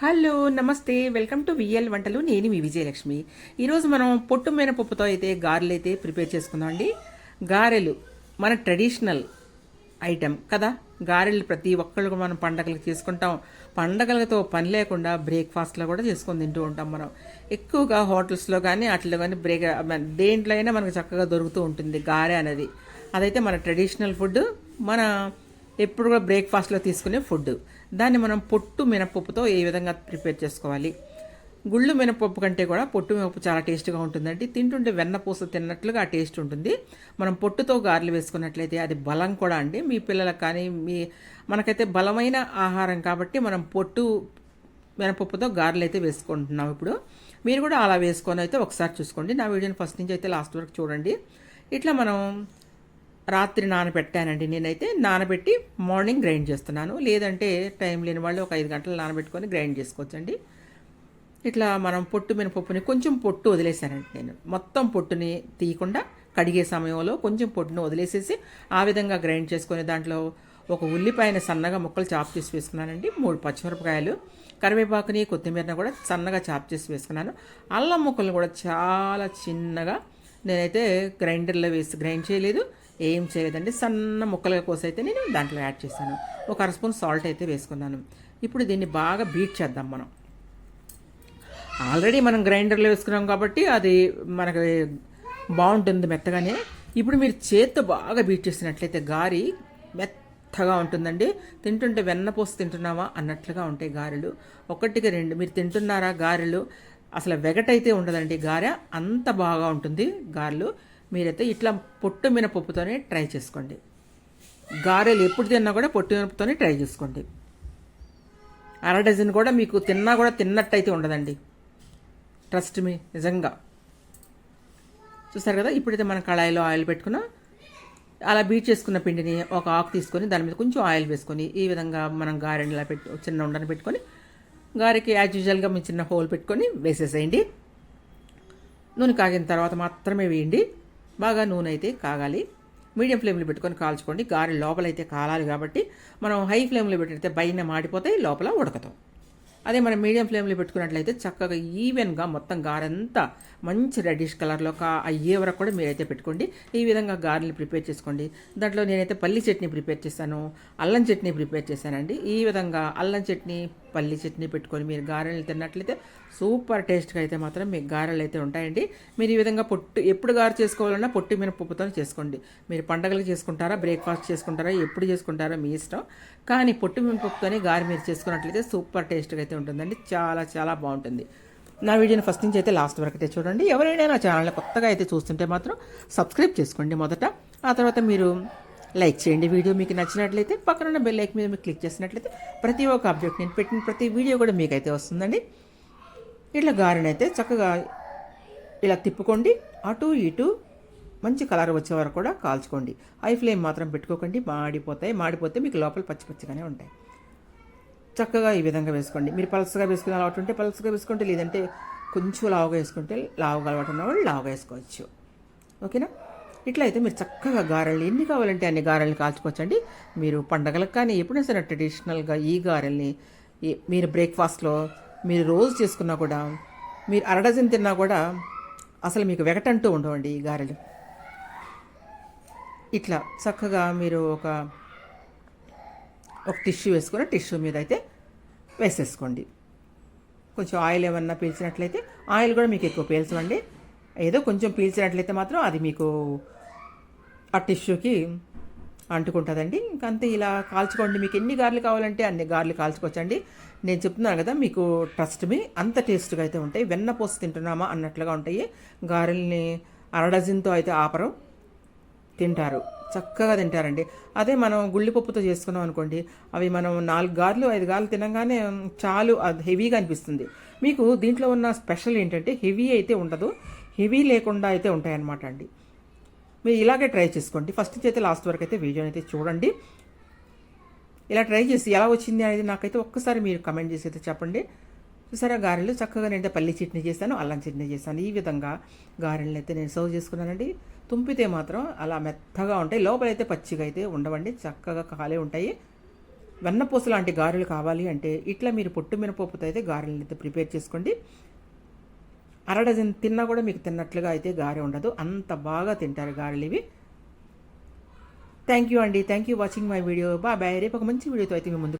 Hello నమస్తే. Welcome to VL వంటలు. నేను మీ విజయలక్ష్మి. ఈరోజు మనం పొట్టు మినపప్పుతో అయితే గారెలు అయితే ప్రిపేర్ చేసుకుందాం అండి. గారెలు మన ట్రెడిషనల్ ఐటెం కదా. గారెలు ప్రతి ఒక్కళ్ళు మనం పండగలకు చేసుకుంటాం. పండగలతో పని లేకుండా బ్రేక్ఫాస్ట్లో కూడా చేసుకొని తింటూ ఉంటాం మనం. ఎక్కువగా హోటల్స్లో కానీ అట్లా కానీ బ్రేక్ దేంట్లో అయినా మనకు చక్కగా దొరుకుతూ ఉంటుంది గారె అనేది. అదైతే మన ట్రెడిషనల్ ఫుడ్. మన ఎప్పుడు కూడా బ్రేక్ఫాస్ట్లో తీసుకునే ఫుడ్ దాన్ని మనం పొట్టు మినపప్పుతో ఏ విధంగా ప్రిపేర్ చేసుకోవాలి? గుళ్ళు మినపప్పు కంటే కూడా పొట్టు మినపప్పు చాలా టేస్ట్గా ఉంటుందండి. తింటుంటే వెన్నపూస తిన్నట్లుగా ఆ టేస్ట్ ఉంటుంది. మనం పొట్టుతో గారెలు వేసుకున్నట్లయితే అది బలం కూడా అండి. మీ పిల్లలకు కానీ మీ మనకైతే బలమైన ఆహారం కాబట్టి మనం పొట్టు మినపప్పుతో గారెలు అయితే వేసుకుంటున్నాం ఇప్పుడు. మీరు కూడా అలా వేసుకొని అయితే ఒకసారి చూసుకోండి. నా వీడియోని ఫస్ట్ నుంచి అయితే లాస్ట్ వరకు చూడండి. ఇట్లా మనం రాత్రి నానబెట్టానండి. నేనైతే నానబెట్టి మార్నింగ్ గ్రైండ్ చేస్తున్నాను. లేదంటే టైం లేని వాళ్ళు ఒక ఐదు గంటలు నానబెట్టుకొని గ్రైండ్ చేసుకోవచ్చండి. ఇట్లా మనం పొట్టు మినపప్పుని కొంచెం పొట్టు వదిలేసానండి నేను. మొత్తం పొట్టుని తీయకుండా కడిగే సమయంలో కొంచెం పొట్టును వదిలేసేసి ఆ విధంగా గ్రైండ్ చేసుకొని దాంట్లో ఒక ఉల్లిపాయని సన్నగా ముక్కలు చాప్ చేసి వేసుకున్నానండి. మూడు పచ్చిమిరపకాయలు కరివేపాకుని కొత్తిమీరని కూడా సన్నగా చాప్ చేసి వేసుకున్నాను. అల్లం ముక్కలు కూడా చాలా చిన్నగా నేనైతే గ్రైండర్లో వేసి గ్రైండ్ చేయలేదు. ఏం చేయలేదండి. సన్న ముక్కలుగా కోసైతే అయితే నేను దాంట్లో యాడ్ చేశాను. ఒక అర స్పూన్ సాల్ట్ అయితే వేసుకున్నాను. ఇప్పుడు దీన్ని బాగా బీట్ చేద్దాం మనం. ఆల్రెడీ మనం గ్రైండర్లో వేసుకున్నాం కాబట్టి అది మనకి బాగుంటుంది మెత్తగానే. ఇప్పుడు మీరు చేత్తో బాగా బీట్ చేసినట్లయితే గారి మెత్తగా ఉంటుందండి. తింటుంటే వెన్నపోసి తింటున్నావా అన్నట్లుగా ఉంటాయి గారెలు. ఒకటికి రెండు మీరు తింటున్నారా గారెలు? అసలు వెగటైతే ఉండదండి గారె. అంత బాగా ఉంటుంది గారెలు. మీరైతే ఇట్లా పొట్టు మినపప్పుతోనే ట్రై చేసుకోండి. గారెలు ఎప్పుడు తిన్నా కూడా పొట్టు మినపతోనే ట్రై చేసుకోండి. అర డజన్ కూడా మీకు తిన్నా కూడా తిన్నట్టయితే ఉండదండి. ట్రస్ట్ మీ నిజంగా. చూసారు కదా ఇప్పుడైతే మనం కళాయిలో ఆయిల్ పెట్టుకున్న. అలా బీట్ చేసుకున్న పిండిని ఒక ఆకు తీసుకొని దాని మీద కొంచెం ఆయిల్ వేసుకొని ఈ విధంగా మనం గారెని ఇలా పెట్టు చిన్న ఉండని పెట్టుకొని గారెకి యాజ్ యూజువల్గా మీ చిన్న హోల్ పెట్టుకొని వేసేసేయండి. నూనె కాగిన తర్వాత మాత్రమే వేయండి. బాగా నూనె అయితే కాగాలి. మీడియం ఫ్లేమ్లో పెట్టుకొని కాల్చుకోండి. గారె లోపలైతే కాలాలి కాబట్టి మనం హై ఫ్లేమ్లో పెట్టితే పైన మాడిపోతాయి లోపల ఉడకతాం. అదే మనం మీడియం ఫ్లేమ్లో పెట్టుకున్నట్లయితే చక్కగా ఈవెన్గా మొత్తం గారంతా మంచి రెడ్డిష్ కలర్లో కా అయ్యే వరకు కూడా మీరైతే పెట్టుకోండి. ఈ విధంగా గారెలు ప్రిపేర్ చేసుకోండి. దాంట్లో నేనైతే పల్లి చట్నీ ప్రిపేర్ చేశాను అల్లం చట్నీ ప్రిపేర్ చేశానండి. ఈ విధంగా అల్లం చట్నీ పల్లి చట్నీ పెట్టుకొని మీరు గారెలు తిన్నట్లయితే సూపర్ టేస్ట్గా అయితే మాత్రం మీకు గారెలు అయితే ఉంటాయండి. మీరు ఈ విధంగా పొట్టు ఎప్పుడు గారు చేసుకోవాలన్నా పొట్టి మినపప్పుతో చేసుకోండి. మీరు పండగలు చేసుకుంటారా బ్రేక్ఫాస్ట్ చేసుకుంటారా ఎప్పుడు చేసుకుంటారో మీ ఇష్టం. కానీ పొట్టి మినపప్పుతోనే గారె మీరు చేసుకున్నట్లయితే సూపర్ టేస్ట్గా అయితే ఉంటుందండి. చాలా చాలా బాగుంటుంది. నా వీడియోని ఫస్ట్ నుంచి అయితే లాస్ట్ వరకు అయితే చూడండి. ఎవరైనా నా ఛానల్ కొత్తగా అయితే చూస్తుంటే మాత్రం సబ్స్క్రైబ్ చేసుకోండి మొదట. ఆ తర్వాత మీరు లైక్ చేయండి. వీడియో మీకు నచ్చినట్లయితే పక్కన బెల్ లైక్ మీద మీరు క్లిక్ చేసినట్లయితే ప్రతి ఒక్క అప్డేట్ నేను పెట్టిన ప్రతి వీడియో కూడా మీకైతే వస్తుందండి. ఇట్లా గారెనైతే చక్కగా ఇలా తిప్పుకోండి. అటు ఇటు మంచి కలర్ వచ్చే వరకు కూడా కాల్చుకోండి. హై ఫ్లేమ్ మాత్రం పెట్టుకోకండి. మాడిపోతాయి. మాడిపోతే మీకు లోపల పచ్చి పచ్చిగానే ఉంటాయి. చక్కగా ఈ విధంగా వేసుకోండి. మీరు పలసగా వేసుకునే అలవాటు ఉంటే పలసగా వేసుకోండి. లేదంటే కొంచెం లావుగా వేసుకుంటే లావుగా అలవాటు ఉన్నవాళ్ళు లావుగా వేసుకోవచ్చు. ఓకేనా? ఇట్లా అయితే మీరు చక్కగా గారెలు ఎన్ని కావాలంటే అన్ని గారెలు కాల్చుకోవచ్చండి. మీరు పండగలకు కానీ ఎప్పుడైనా సరే ట్రెడిషనల్గా ఈ గారెల్ని మీరు బ్రేక్ఫాస్ట్లో మీరు రోజు చేసుకున్నా కూడా మీరు అరడజన్ తిన్నా కూడా అసలు మీకు వెగటంటూ ఉండవండి ఈ గారెలు. ఇట్లా చక్కగా మీరు ఒక ఒక టిష్యూ వేసుకొని టిష్యూ మీద అయితే వేసేసుకోండి. కొంచెం ఆయిల్ ఏమన్నా పీల్చినట్లయితే ఆయిల్ కూడా మీకు ఎక్కువ పీల్చమండి ఏదో కొంచెం పీల్చినట్లయితే మాత్రం అది మీకు ఆ టిష్యూకి అంటుకుంటుందండి. ఇంకంతే ఇలా కాల్చుకోండి. మీకు ఎన్ని గార్లు కావాలంటే అన్ని గార్లు కాల్చుకోవచ్చండి. నేను చెప్తున్నాను కదా మీకు ట్రస్ట్ మీ అంత టేస్ట్గా అయితే ఉంటాయి. వెన్న పోసి తింటున్నామా అన్నట్లుగా ఉంటాయి. గారెల్ని అరడజన్తో అయితే ఆపరం. తింటారు. చక్కగా తింటారండి. అదే మనం గుళ్ళిపప్పుతో చేసుకున్నాం అనుకోండి అవి మనం నాలుగు గార్లు ఐదు గార్లు తినగానే చాలు అది హెవీగా అనిపిస్తుంది. మీకు దీంట్లో ఉన్న స్పెషల్ ఏంటంటే హెవీ అయితే ఉండదు. హెవీ లేకుండా అయితే ఉంటాయన్నమాట అండి. మీరు ఇలాగే ట్రై చేసుకోండి. ఫస్ట్ నుంచి అయితే లాస్ట్ వరకు అయితే వీడియోని అయితే చూడండి. ఇలా ట్రై చేసి ఎలా వచ్చింది అనేది నాకైతే ఒక్కసారి మీరు కమెంట్ చేసి అయితే చెప్పండి. చూసారా గారెలు చక్కగా నేను పల్లి చట్నీ చేశాను అల్లం చట్నీ చేశాను. ఈ విధంగా గారెలను అయితే నేను సర్వ్ చేసుకున్నానండి. తుంపితే మాత్రం అలా మెత్తగా ఉంటాయి. లోపలైతే పచ్చిగా అయితే ఉండవండి. చక్కగా కాలే ఉంటాయి. వెన్నపూస లాంటి గారెలు కావాలి అంటే ఇట్లా మీరు పొట్టు మినపప్పుతో అయితే గారెలను అయితే ప్రిపేర్ చేసుకోండి. అరడజన్ తిన్నా కూడా మీకు తిన్నట్లుగా అయితే గారె ఉండదు. అంత బాగా తింటారు గారెలు ఇవి. థ్యాంక్ యూ అండి. Thank you watching my video బా బాయ్ రేపు ఒక మంచి వీడియోతో అయితే మీ ముందు